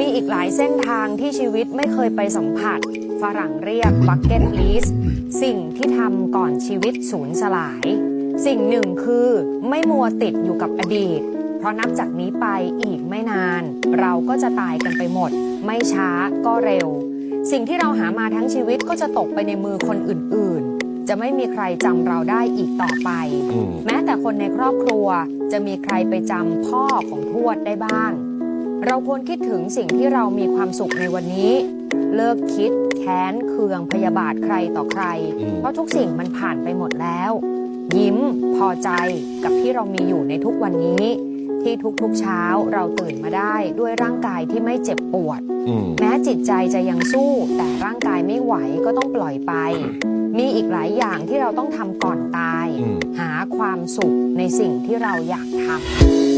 มีอีกหลายเส้นทางที่ชีวิตไม่เคยไปสัมผัส ฝรั่งเรียก bucket list สิ่งที่ทำก่อนชีวิตสูญสลาย สิ่งหนึ่งคือไม่มัวติดอยู่กับอดีต เพราะนับจากนี้ไปอีกไม่นาน เราก็จะตายกันไปหมด ไม่ช้าก็เร็ว สิ่งที่เราหามาทั้งชีวิตก็จะตกไปในมือคนอื่นๆ จะไม่มีใครจำเราได้อีกต่อไปอืมแม้แต่คนในครอบครัวจะมีใครไปจำพ่อของทวดได้บ้าง เราควรคิดถึงสิ่งที่เรามีความสุขในวันนี้ เลิกคิดแค้นเคืองพยาบาทใครต่อใครอืมเพราะทุกสิ่งมันผ่านไปหมดแล้ว ยิ้มพอใจกับที่เรามีอยู่ในทุกวันนี้ ที่ทุกๆเช้าเราตื่นมาได้ด้วยร่างกายที่ไม่เจ็บปวดอืมแม้จิตใจจะยังสู้ แต่ร่างกายไม่ไหวก็ต้องปล่อยไป มีอีกหลายอย่างที่เราต้องทำก่อนตายอืมหาความสุขในสิ่งที่เราอยากทำ